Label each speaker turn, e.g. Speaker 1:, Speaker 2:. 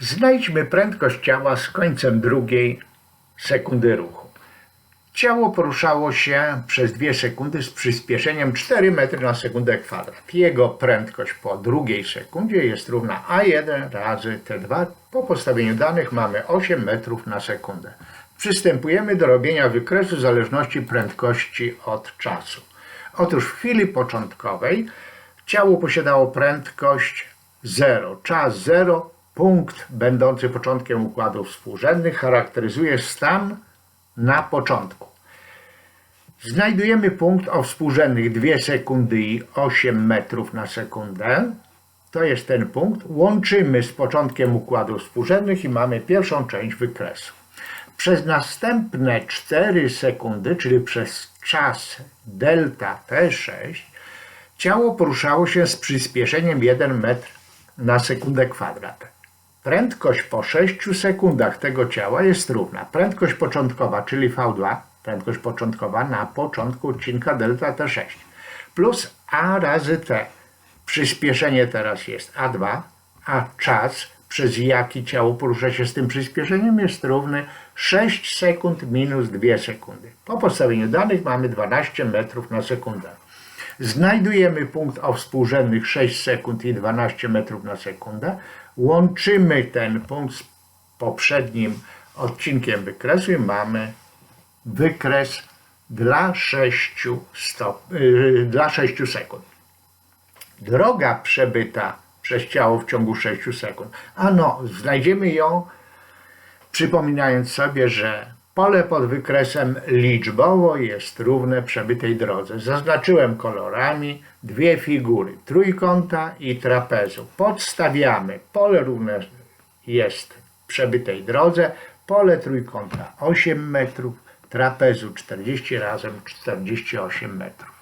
Speaker 1: Znajdźmy prędkość ciała z końcem drugiej sekundy ruchu. Ciało poruszało się przez 2 sekundy z przyspieszeniem 4 metry na sekundę kwadrat. Jego prędkość po drugiej sekundzie jest równa A1 razy T2. Po postawieniu danych mamy 8 metrów na sekundę. Przystępujemy do robienia wykresu zależności prędkości od czasu. Otóż w chwili początkowej ciało posiadało prędkość 0, czas 0, punkt będący początkiem układów współrzędnych charakteryzuje stan na początku. Znajdujemy punkt o współrzędnych 2 sekundy i 8 metrów na sekundę. To jest ten punkt. Łączymy z początkiem układów współrzędnych i mamy pierwszą część wykresu. Przez następne 4 sekundy, czyli przez czas delta T6, ciało poruszało się z przyspieszeniem 1 metr na sekundę kwadrat. Prędkość po 6 sekundach tego ciała jest równa. Prędkość początkowa, czyli V2, prędkość początkowa na początku odcinka delta T6, plus A razy T. Przyspieszenie teraz jest A2, a czas, przez jaki ciało porusza się z tym przyspieszeniem, jest równy 6 sekund minus 2 sekundy. Po postawieniu danych mamy 12 metrów na sekundę. Znajdujemy punkt o współrzędnych 6 sekund i 12 metrów na sekundę. Łączymy ten punkt z poprzednim odcinkiem wykresu i mamy wykres dla 6, stop, yy, dla 6 sekund. Droga przebyta przez ciało w ciągu 6 sekund. Ano, znajdziemy ją przypominając sobie, że pole pod wykresem liczbowo jest równe przebytej drodze. Zaznaczyłem kolorami dwie figury, trójkąta i trapezu. Podstawiamy, pole równe jest przebytej drodze, pole trójkąta 8 metrów, trapezu 40 razem 48 metrów.